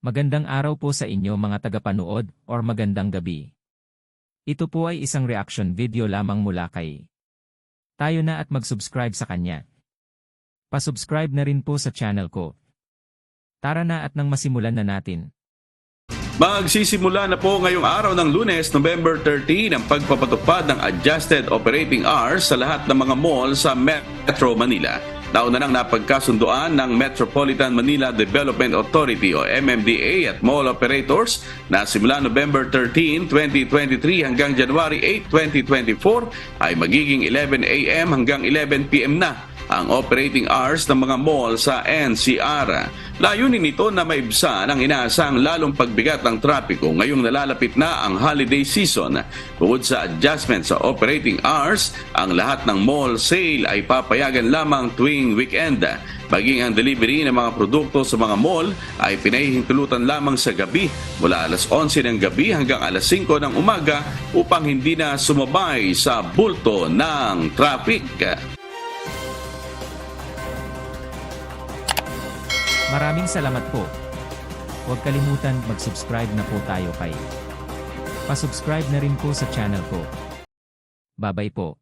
Magandang araw po sa inyo mga tagapanood or magandang gabi. Ito po ay isang reaction video lamang mula kay. Tayo na at mag-subscribe sa kanya. Pasubscribe na rin po sa channel ko. Tara na at nang masimulan na natin. Magsisimula na po ngayong araw ng lunes, November 13, ang pagpapatupad ng Adjusted Operating Hours sa lahat ng mga mall sa Metro Manila. Nauna nang napagkasunduan ng Metropolitan Manila Development Authority o MMDA at mall operators na simula November 13, 2023 hanggang January 8, 2024 ay magiging 11 a.m. hanggang 11 p.m. na ang operating hours ng mga mall sa NCR. Layunin nito na maibsan ang inaasang lalong pagbigat ng trapiko ngayong nalalapit na ang holiday season. Bukod sa adjustment sa operating hours, ang lahat ng mall sale ay papayagan lamang tuwing weekend. Maging ang delivery ng mga produkto sa mga mall ay pinahihintulutan lamang sa gabi mula alas 11 ng gabi hanggang alas 5 ng umaga upang hindi na sumabay sa bulto ng traffic. Maraming salamat po. Huwag kalimutan mag-subscribe na po tayo kay. Pasubscribe na rin po sa channel ko. Babay po.